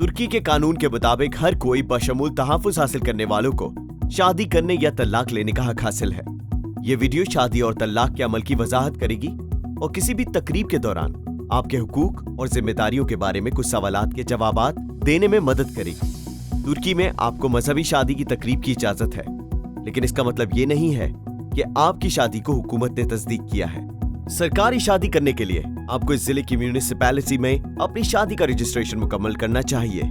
तुर्की के कानून के मुताबिक हर कोई बशमूल तहफुज हासिल करने वालों को शादी करने या तलाक लेने का हक हासिल है। ये वीडियो शादी और तलाक के अमल की वजाहत करेगी और किसी भी तकरीब के दौरान आपके हकूक और जिम्मेदारियों के बारे में कुछ सवाल के जवाब देने में मदद करेगी। तुर्की में आपको मजहबी शादी की तकरीब की इजाज़त है, लेकिन इसका मतलब ये नहीं है कि आपकी शादी को हुकूमत ने तस्दीक किया है। सरकारी शादी करने के लिए आपको इस ज़िले की म्यूनिसिपैलिटी में अपनी शादी का रजिस्ट्रेशन मुकम्मल करना चाहिए।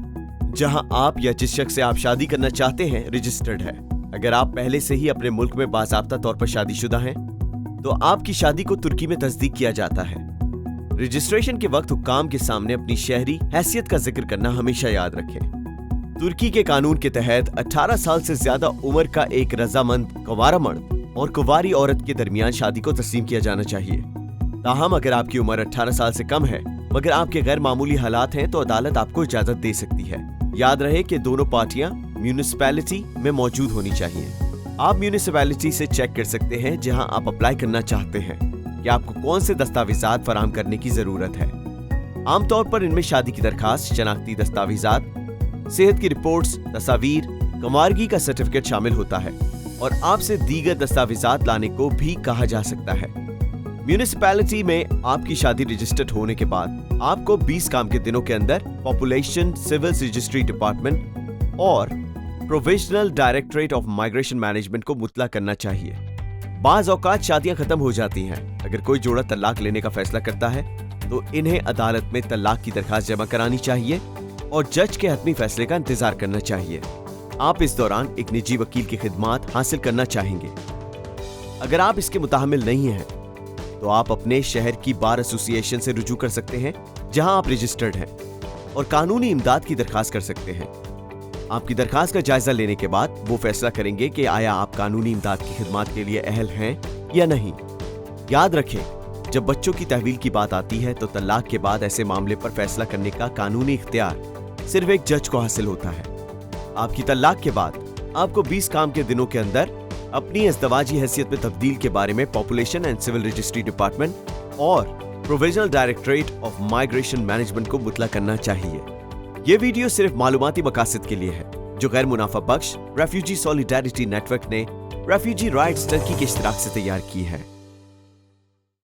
जहाँ आप या जिस शख्स से आप शादी करना चाहते हैं रजिस्टर्ड है। अगर आप पहले से ही अपने मुल्क में बाजाबता तौर पर शादीशुदा हैं तो आपकी शादी को तुर्की में तस्दीक किया जाता है। रजिस्ट्रेशन के वक्त हुक्काम के सामने अपनी शहरी हैसियत का ज़िक्र करना हमेशा याद रखें। तुर्की के कानून के तहत 18 साल से ज़्यादा उम्र का एक रजामंद कुवारा मर्द और कुवारी औरत के दरमियान शादी को तस्लीम किया जाना चाहिए। ताहम अगर आपकी उम्र 18 साल से कम है, मगर आपके गैर मामूली हालात हैं तो अदालत आपको इजाज़त दे सकती है। याद रहे कि दोनों पार्टियाँ म्यूनिसपैलिटी में मौजूद होनी चाहिए। आप म्यूनिसपैलिटी से चेक कर सकते हैं, जहाँ आप अप्लाई करना चाहते हैं, कि आपको कौन से दस्तावेजात फराम करने की ज़रूरत है। आमतौर पर इनमें शादी की दरखास्त, शनाख्ती दस्तावेजात, सेहत की रिपोर्ट्स, तस्वीर कमारगी का सर्टिफिकेट शामिल होता है। और आपसे दीगर दस्तावेजात लाने को भी कहा जा सकता है। म्यूनिसिपैलिटी में आपकी शादी रजिस्टर्ड होने के बाद आपको 20 काम के दिनों के अंदर पॉपुलेशन सिविल रजिस्ट्री डिपार्टमेंट और provisional directorate of migration management को मुतला करना चाहिए। बाज औकात शादियाँ खत्म हो जाती हैं। अगर कोई जोड़ा तलाक लेने का फैसला करता है तो इन्हें अदालत में तलाक की दरखास्त जमा करानी चाहिए और जज के हतमी फैसले का इंतज़ार करना चाहिए। आप इस दौरान एक निजी वकील की खिदमात हासिल करना चाहेंगे। अगर आप इसके मुतामिल नहीं हैं तो आप अपने शहर की बार एसोसिएशन से रुजू कर सकते हैं, जहाँ आप रजिस्टर्ड हैं, और कानूनी इमदाद की दरखास्त कर सकते हैं। आपकी दरखास्त का जायजा लेने के बाद वो फैसला करेंगे कि आया आप कानूनी इमदाद की खिदमत के लिए अहल हैं या नहीं। याद रखें, जब बच्चों की तहवील की बात आती है तो तलाक के बाद ऐसे मामले पर फैसला करने का कानूनी इख्तियार सिर्फ़ एक जज को हासिल होता है। आपकी तलाक के बाद आपको 20 काम के दिनों के अंदर अपनी इजदवाजी हैसियत में तब्दील के बारे में population and civil registry department और provisional directorate of migration management को मुतला करना चाहिए। ये वीडियो सिर्फ़ मालूमती मकासद के लिए है, जो गैर मुनाफा बख्श रेफ्यूजी सॉलिडेरिटी नेटवर्क ने रेफ्यूजी राइट्स टर्की के इश्तराक से तैयार की है।